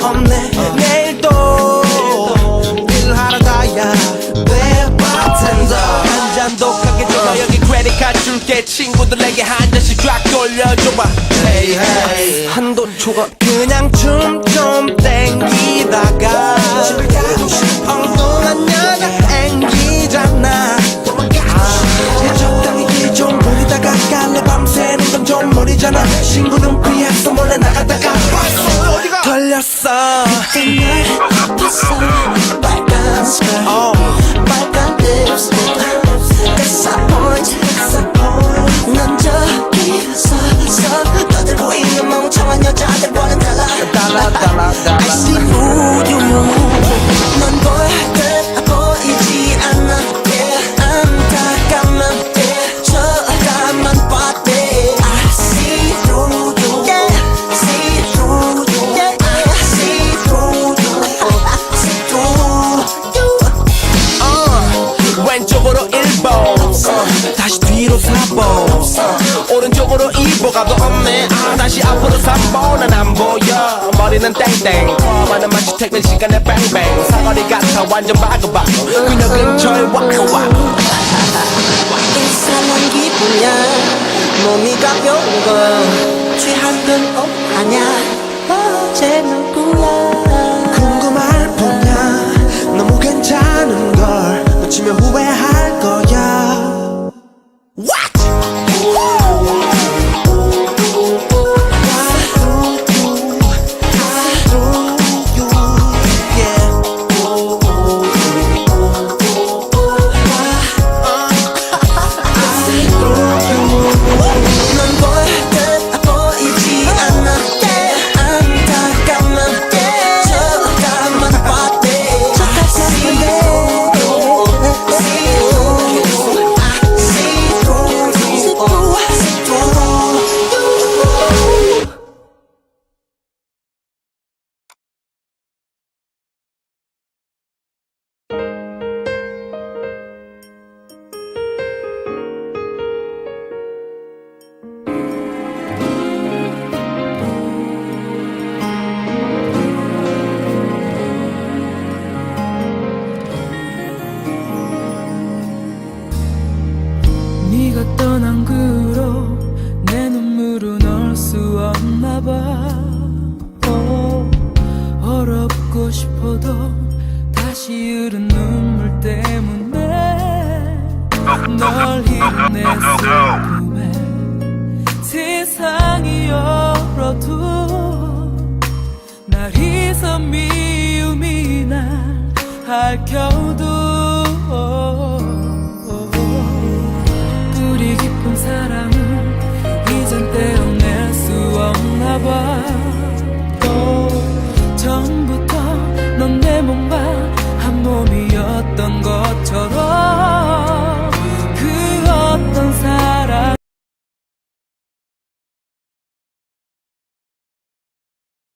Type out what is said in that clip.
없네. 내일도 일하러 가야 돼한잔 독하게 줘봐. 여기 크레딧 카드 줄게. 친구들에게 한 잔씩 쫙 돌려줘봐. Hey hey. 한돈 초과. 그 어디가 걸렸어 왼쪽으로 1번. 어, 다시 뒤로 4번. 어, 오른쪽으로 2번 가도 없네. 아, 다시 앞으로 3번은 안 보여. 머리는 땡땡. 처음에는 마치 퇴근 시간에 뱅뱅 사거리 같아 완전 바그바그 그녀 근처에 와그와그 이상한 기분이야. 몸이 가벼운 건 취한 건 아냐 어제 누구야 싶어도 다시 흐른 눈물 때문에 널내 슬픔에 세상이 열어도 날 잊어 미움이 날 핥혀도 뿌리 깊은 사랑